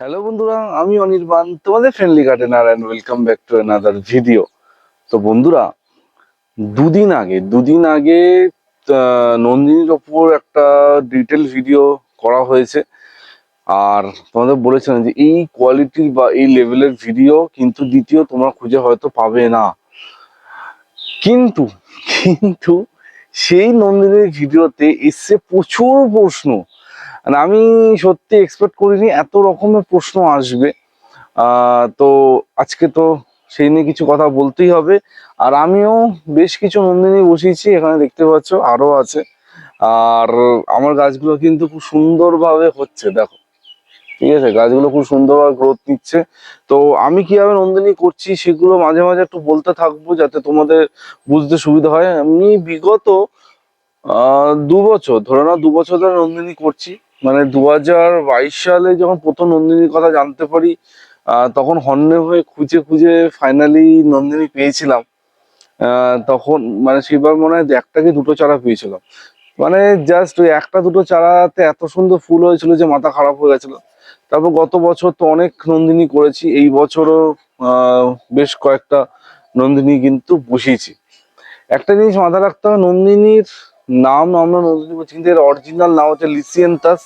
Hello বন্ধুরা, আমি অনির্বাণ, তোমাদের friendly gardener and welcome back to another video তো বন্ধুরা, দুদিন আগে দুদিন আগে নন্দিনীর ওপর একটা ডিটেল ভিডিও করা হয়েছে। আর তোমাদের বলেছিলাম যে এই কোয়ালিটির বা এই লেভেলের ভিডিও কিন্তু দ্বিতীয় তোমরা খুঁজে হয়তো পাবে না। কিন্তু কিন্তু সেই নন্দিনীর ভিডিওতে এসছে প্রচুর প্রশ্ন। মানে আমি সত্যি এক্সপেক্ট করিনি, এত রকমের প্রশ্ন আসবে। তো আজকে তো সেই নিয়ে কিছু কথা বলতেই হবে। আর আমিও বেশ কিছু নন্দিনী বসিয়েছি, এখানে দেখতে পাচ্ছ আরও আছে। আর আমার গাছগুলো কিন্তু খুব সুন্দরভাবে হচ্ছে, দেখো। ঠিক আছে, গাছগুলো খুব সুন্দরভাবে গ্রোথ নিচ্ছে। তো আমি কীভাবে নন্দিনী করছি, সেগুলো মাঝে মাঝে একটু বলতে থাকব, যাতে তোমাদের বুঝতে সুবিধা হয়। আমি বিগত দু বছর, ধরে নাও দু বছর ধরে নন্দিনী করছি। মানে দু হাজার বাইশ সালে যখন প্রথম নন্দিনীর কথা জানতে পারি তখন হন্যে হয়ে খুঁজে খুঁজে ফাইনালি নন্দিনী পেয়েছিলাম। তখন মানে সেবার মনে হয় একটা কি দুটো চারা পেয়েছিলাম। মানে জাস্ট ওই একটা দুটো চারাতে এত সুন্দর ফুল হয়েছিল যে মাথা খারাপ হয়ে গেছিল। তারপর গত বছর তো অনেক নন্দিনী করেছি, এই বছরও বেশ কয়েকটা নন্দিনী কিন্তু বসিয়েছি। একটা জিনিস মাথায় রাখতে হবে, নন্দিনীর নাম আমরা নন্দিনী বলছি কিন্তু এর অরিজিনাল নাম হচ্ছে লিসিয়েন্থাস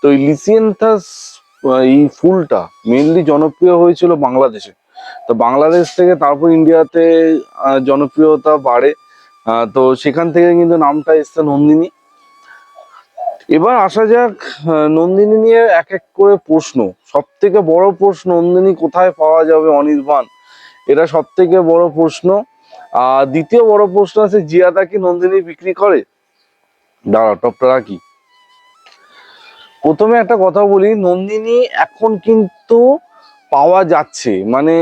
তো এই লিসিয়েন্থাস এই ফুলটা মেনলি জনপ্রিয় হয়েছিল বাংলাদেশে। তো বাংলাদেশ থেকে তারপর ইন্ডিয়াতে জনপ্রিয়তা বাড়ে। তো সেখান থেকে কিন্তু নামটা এসছে নন্দিনী। এবার আসা যাক নন্দিনী নিয়ে এক এক করে প্রশ্ন। সব থেকে বড় প্রশ্ন নন্দিনী কোথায় পাওয়া যাবে অনির্বাণ? এটা সব থেকে বড় প্রশ্ন। আর দ্বিতীয় বড় প্রশ্ন আছে জিয়াদা কি নন্দিনী বিক্রি করে? দাঁড়া টপটা রাখি। প্রথমে একটা কথা বলি, নন্দিনী এখন কিন্তু পাওয়া যাচ্ছে মানে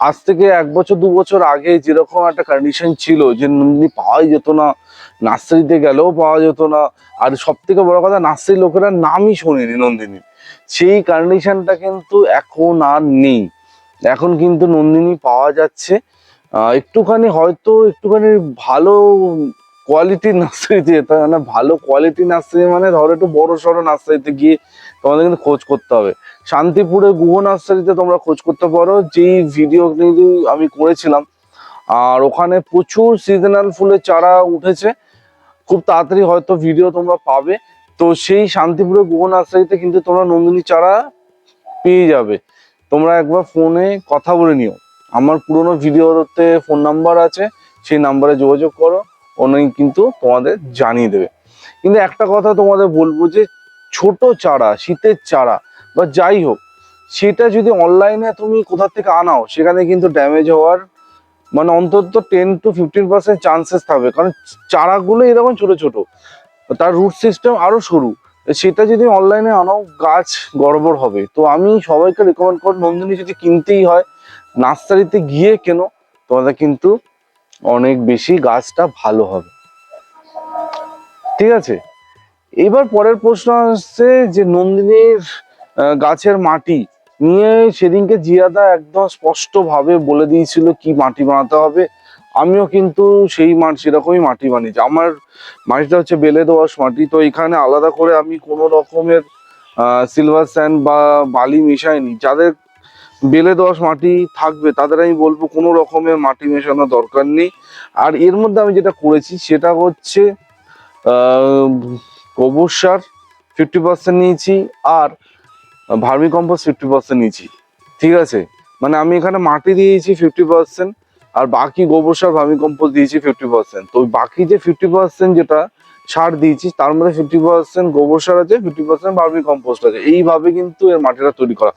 আজ থেকে এক বছর, দু বছর আগে যেরকম একটা কন্ডিশন ছিল যে নন্দিনী পাওয়াই যেত না, নার্সারিতে গেলেও পাওয়া যেত না, আর সব থেকে বড় কথা, নার্সারি লোকেরা নামই শোনেনি নন্দিনী সেই কন্ডিশনটা কিন্তু এখন আর নেই। এখন কিন্তু নন্দিনী পাওয়া যাচ্ছে একটুখানি হয়তো একটুখানি ভালো কোয়ালিটির নার্সারিতে যেতে হবে মানে ভালো কোয়ালিটি নার্সারি মানে ধরো একটু বড় সড়ো নার্সারিতে গিয়ে তোমাদের কিন্তু খোঁজ করতে হবে। শান্তিপুরে গুহ নার্সারিতে তোমরা খোঁজ করতে পারো। যেই ভিডিও আমি করেছিলাম, আর ওখানে প্রচুর সিজনাল ফুলের চারা উঠেছে। খুব তাড়াতাড়ি হয়তো ভিডিও তোমরা পাবে। তো সেই শান্তিপুরের গুহ নার্সারিতে কিন্তু তোমরা নন্দিনী চারা পেয়ে যাবে। তোমরা একবার ফোনে কথা বলে নিও। আমার পুরোনো ভিডিওতে ফোন নাম্বার আছে, সেই নাম্বারে যোগাযোগ করো উনি কিন্তু তোমাদের জানিয়ে দেবে। কিন্তু একটা কথা তোমাদের বলব যে, ছোট চারা, শীতের চারা, বা যাই হোক, সেটা যদি অনলাইনে তুমি কোথা থেকে আনাও, সেখানে কিন্তু ড্যামেজ হওয়ার মানে অন্তত ten to fifteen percent chances থাকবে। কারণ চারাগুলো এরকম ছোট ছোট, তার রুট সিস্টেম আরও সরু। সেটা যদি অনলাইনে আনাও, গাছ গড়বড় হবে। তো আমি সবাইকে রেকমেন্ড করব, নন্দিনী যদি কিনতেই হয় নার্সারিতে গিয়ে কেন, তোমাদের কিন্তু অনেক বেশি গাছটা ভালো হবে। ঠিক আছে? এবার পরের প্রশ্ন আসছে যে নন্দিনীর গাছের মাটি নিয়ে সেদিনকে জিয়াদা একদম স্পষ্ট ভাবে বলে দিয়েছিল কি মাটি বানাতে হবে। আমিও কিন্তু সেই মাটি সেরকমই মাটি বানিয়েছি। আমার মাটিটা হচ্ছে বেলে দোআঁশ মাটি। তো এখানে আলাদা করে আমি কোনো রকমের সিলভার স্যান্ড বা বালি মেশাইনি। যাদের বেলে দোয়াশ মাটি থাকবে, তাদের আমি বলব কোনো রকমের মাটি মেশানোর দরকার নেই। আর এর মধ্যে আমি যেটা করেছি সেটা হচ্ছে গোবর সার ফিফটি পার্সেন্ট নিয়েছি আর ভার্মি কম্পোস্ট ফিফটি পার্সেন্ট নিয়েছি। ঠিক আছে? মানে আমি এখানে মাটি দিয়েছি ফিফটি পার্সেন্ট আর বাকি গোবর সার ভার্মি কম্পোস্ট দিয়েছি ফিফটি পার্সেন্ট তো বাকি যে ফিফটি পার্সেন্ট যেটা সার দিয়েছি, তার মধ্যে ফিফটি পার্সেন্ট গোবর সার আছে ফিফটি পার্সেন্ট ভার্মি কম্পোস্ট আছে। এইভাবে কিন্তু এর মাটিটা তৈরি করা।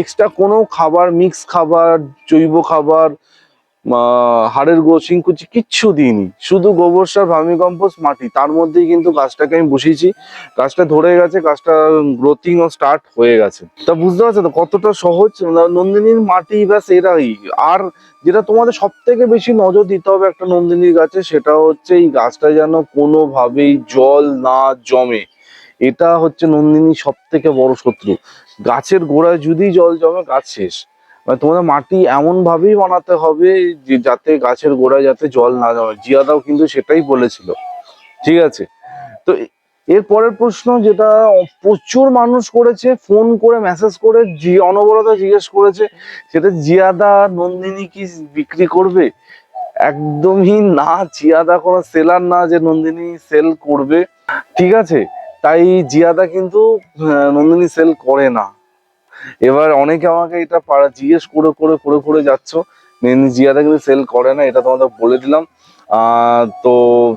এক্সট্রা কোনো খাবার মিক্স খাবার, জৈব খাবার হাড়ের গো শিংকুচি কিচ্ছু দিইনি। শুধু গোবর সার ভার্মি কম্পোস্ট, মাটি। তার মধ্যেই কিন্তু গাছটাকে আমি বসিয়েছি। গাছটা ধরে গেছে, গাছটা গ্রোথিং ও স্টার্ট হয়ে গেছে। তা বুঝতে পারছ তো কতটা সহজ? নন্দিনীর মাটি ব্যাস এরাই আর যেটা তোমাদের সব থেকে বেশি নজর দিতে হবে একটা নন্দিনীর গাছে, সেটা হচ্ছে এই গাছটা যেন কোনোভাবেই জল না জমে। এটা হচ্ছে নন্দিনীর সব থেকে বড় শত্রু। গাছের গোড়ায় যদি জল জমে, গাছ শেষ। মানে তোমাদের মাটি এমন ভাবেই বানাতে হবে যে যাতে গাছের গোড়ায় যাতে জল না জমে জিয়াদাও কিন্তু সেটাই বলেছিল। ঠিক আছে? তো এর পরের প্রশ্ন যেটা, প্রচুর মানুষ করেছে, ফোন করে মেসেজ করে, জি, অনবরত জিজ্ঞেস করেছে, সেটা জিয়াদা নন্দিনী কি বিক্রি করবে? একদমই না, জিয়াদা কোনো সেলার না যে নন্দিনী সেল করবে। ঠিক আছে? তাই জিয়াদা কিন্তু নন্দিনী সেল করে না। এবার অনেকে আমাকে এটা পাড়া জিজ্ঞেস করে করে করে করে যাচ্ছ। নন্দিনী জিয়াদা কিন্তু সেল করে না, এটা তোমাদের বলে দিলাম। তো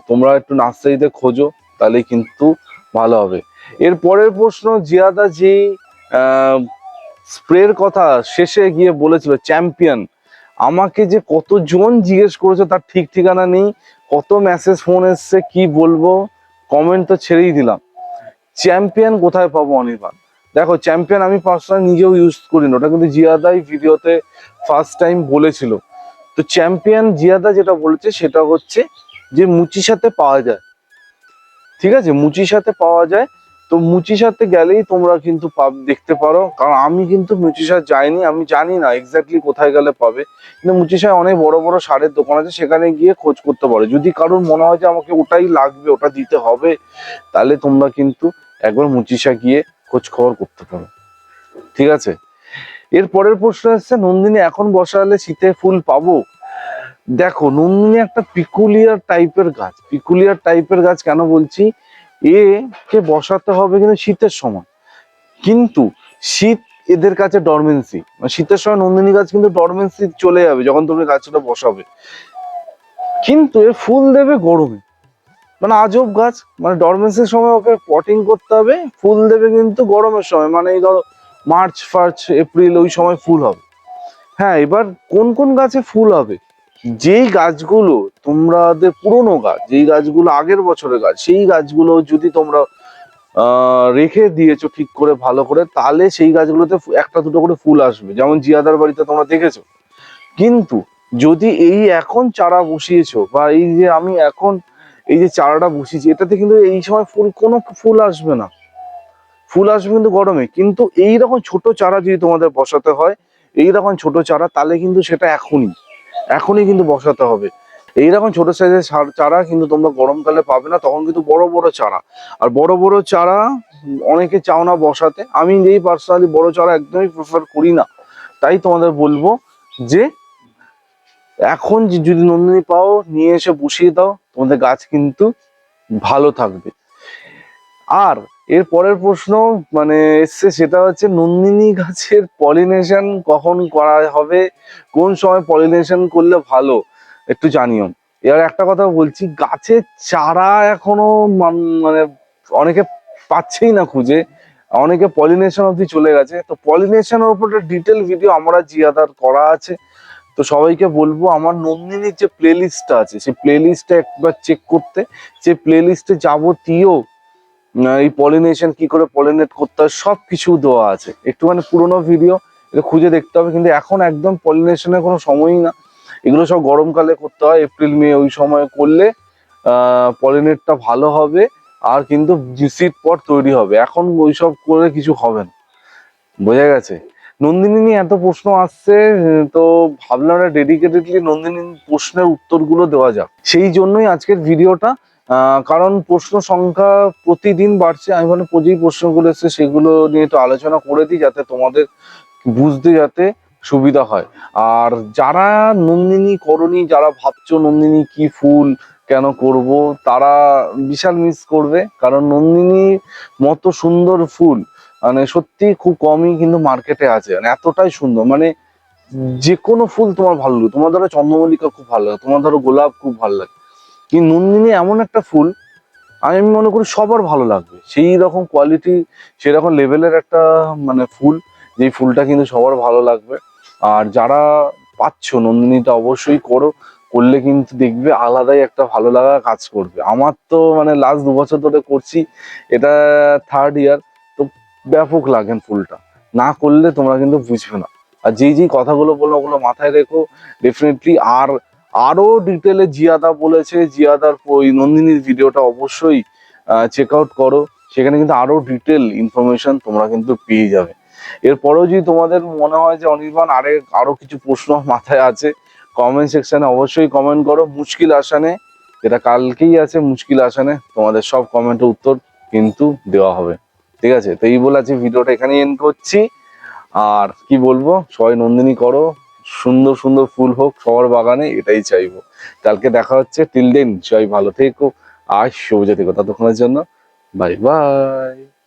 তোমরা একটু নার্সারিতে খোঁজো, তাহলে কিন্তু ভালো হবে। এর পরের প্রশ্ন জিয়াদা যে স্প্রের কথা শেষে গিয়ে বলেছিল চ্যাম্পিয়ন আমাকে যে কতজন জিজ্ঞেস করেছে তার ঠিক ঠিকানা নেই। কত মেসেজ ফোন এসছে, কি বলব? কমেন্ট তো ছেড়েই দিলাম। চ্যাম্পিয়ন কোথায় পাবো, অনির্বাণ? দেখো চ্যাম্পিয়ন আমি পার্সোনাল নিজেও ইউজ করি না ওটা কিন্তু জিয়াদাই ভিডিওতে ফার্স্ট টাইম বলেছিল। তো চ্যাম্পিয়ন জিয়াদা যেটা বলেছে, সেটা হচ্ছে যে মুচির সাথে পাওয়া যায়। ঠিক আছে? মুচির সাথে পাওয়া যায়। তো মুচির সাথে গেলেই তোমরা কিন্তু পাব- দেখতে পারো। কারণ আমি কিন্তু মুচিসার যাইনি, আমি জানি না এক্স্যাক্টলি কোথায় গেলে পাবে। কিন্তু মুচিসায় অনেক বড় বড় সারের দোকান আছে, সেখানে গিয়ে খোঁজ করতে পারো। যদি কারোর মনে হয় যে আমাকে ওটাই লাগবে, ওটা দিতে হবে, তাহলে তোমরা কিন্তু একবার মুচিসা গিয়ে খোঁজ খবর করতে পারো। ঠিক আছে? এর পরের প্রশ্ন হচ্ছে নন্দিনী এখন বসালে শীতে ফুল পাবো? দেখো, নন্দিনী একটা পিকুলিয়ার টাইপের গাছ। পিকুলিয়ার টাইপের গাছ কেন বলছি? এ কে বসাতে হবে কিন্তু শীতের সময়। কিন্তু শীত এদের কাছে ডরমেন্সি শীতের সময় নন্দিনী গাছ কিন্তু ডরমেন্সি চলে যাবে যখন তুমি গাছটা বসাবে। কিন্তু এ ফুল দেবে গরমে। মানে আজব গাছ। মানে ডরমেন্সের সময় ওকে পটিং করতে হবে। ফুল দেবে কিন্তু গরমের সময়। মানে এই ধরো মার্চ ফার্চ এপ্রিল ওই সময় ফুল হবে। হ্যাঁ এবার কোন কোন গাছে ফুল হবে? যেই গাছগুলো তোমাদের পুরনো গাছ, যেই গাছগুলো আগের বছরের গাছ, সেই গাছগুলো যদি তোমরা রেখে দিয়েছ ঠিক করে ভালো করে, তাহলে সেই গাছগুলোতে একটা দুটো করে ফুল আসবে। যেমন জিয়াদার বাড়িতে তোমরা দেখেছ। কিন্তু যদি এই এখন চারা বসিয়েছো বা এই যে আমি এখন এই যে চারাটা বসিয়েছি, এটাতে কিন্তু এই সময় ফুল, কোনো ফুল আসবে না। ফুল আসবে কিন্তু গরমে, কিন্তু এই রকম ছোট চারা যদি তোমাদের বসাতে হয়, এই রকম ছোট চারা, তাহলে কিন্তু সেটা এখনই এখনই কিন্তু বসাতে হবে। এইরকম ছোট সাইজের চারা কিন্তু তোমরা গরমকালে পাবে না, তখন কিন্তু বড় বড় চারা। আর বড় বড় চারা অনেকে চাও না বসাতে, আমি এই পার্সোনালি বড় চারা একদমই প্রেফার করি না, তাই তোমাদের বলব যে এখন যদি নন্দিনী পাও, নিয়ে এসে বসিয়ে দাও, তোমাদের গাছ কিন্তু ভালো থাকবে। আর এর পরের প্রশ্ন মানে এসছে, সেটা হচ্ছে নন্দিনী গাছের পলিনেশন কখন করা হবে? কোন সময় পলিনেশন করলে ভালো? একটু জানিও। এবার একটা কথা বলছি, গাছের চারা এখনও মানে অনেকে পাচ্ছেই না খুঁজে। অনেকে পলিনেশন অবধি চলে গেছে। তো পলিনেশনের উপর ডিটেল ভিডিও আমরা জিয়াদার করা আছে। তো সবাইকে বলব, আমার নন্দিনীর যে প্লে লিস্টটা আছে, সেই প্লে লিস্টটা একবার চেক করতে। যে প্লে লিস্টে যাবতীয় এই পলিনেশন কি করে পলিনেট করতে হয় সব কিছু দেওয়া আছে। একটুখানি পুরোনো ভিডিও এটা খুঁজে দেখতে হবে, কিন্তু এখন একদম পলিনেশনের কোনো সময়ই না। এগুলো সব গরমকালে করতে হয় এপ্রিল মে ওই সময় করলে পলিনেটটা ভালো হবে, আর কিন্তু সিট পট তৈরি হবে। এখন ওইসব করে কিছু হবে না। বোঝা গেছে? নন্দিনী নিয়ে এত প্রশ্ন আসছে তো ভাবলাম ডেডিকেটেডলি নন্দিনী প্রশ্নের উত্তরগুলো দেওয়া যাক। সেই জন্যই আজকের ভিডিওটা কারণ প্রশ্ন সংখ্যা প্রতিদিন বাড়ছে। আমি ভাবলাম যেই প্রশ্নগুলো এসছে সেগুলো নিয়ে একটু আলোচনা করে দিই, যাতে তোমাদের বুঝতে যাতে সুবিধা হয়। আর যারা নন্দিনী করণী যারা ভাবছ নন্দিনী কি ফুল, কেন করব, তারা বিশাল মিস করবে, কারণ নন্দিনীর মতো সুন্দর ফুল মানে সত্যি খুব কমই কিন্তু মার্কেটে আছে। মানে এতটাই সুন্দর। মানে যে কোনো ফুল তোমার ভালো লাগে তোমার ধরো চন্দ্রমল্লিকা খুব ভালো লাগে, তোমার ধরো গোলাপ খুব ভালো লাগে। কিন্তু নন্দিনী এমন একটা ফুল, আমি মনে করি সবার ভালো লাগবে। সেই রকম কোয়ালিটি সেরকম লেভেলের একটা মানে ফুল, যেই ফুলটা কিন্তু সবার ভালো লাগবে। আর যারা পাচ্ছ নন্দিনীটা অবশ্যই করো। করলে কিন্তু দেখবে আলাদাই একটা ভালো লাগা কাজ করবে। আমার তো মানে লাস্ট দু বছর ধরে করছি, এটা থার্ড ইয়ার ব্যাপক লাগেন ফুলটা। না করলে তোমরা কিন্তু বুঝবে না। আর যেই যেই কথাগুলো বলল ওগুলো মাথায় রেখো। ডেফিনেটলি আর আরও ডিটেলে জিয়াদা বলেছে। জিয়াদার ওই নন্দিনীর ভিডিওটা অবশ্যই চেক আউট করো। সেখানে কিন্তু আরও ডিটেল ইনফরমেশন তোমরা কিন্তু পেয়ে যাবে। এরপরেও যদি তোমাদের মনে হয় যে অনির্বাণ, আরে আরও কিছু প্রশ্ন মাথায় আছে কমেন্ট সেকশানে অবশ্যই কমেন্ট করো। মুশকিল আসানে, যেটা কালকেই আছে মুশকিল আসানে, তোমাদের সব কমেন্টের উত্তর কিন্তু দেওয়া হবে। ঠিক আছে? তো এই বলে আজকে ভিডিওটা এখানে এন্ড করছি। আর কি বলব? সবাই নন্দিনী করো। সুন্দর সুন্দর ফুল হোক, সবার বাগানে এটাই চাইব। কালকে দেখা হচ্ছে। টিল সবাই ভালো থেকো। আর শুভ থেকো ততক্ষণের জন্য। Bye bye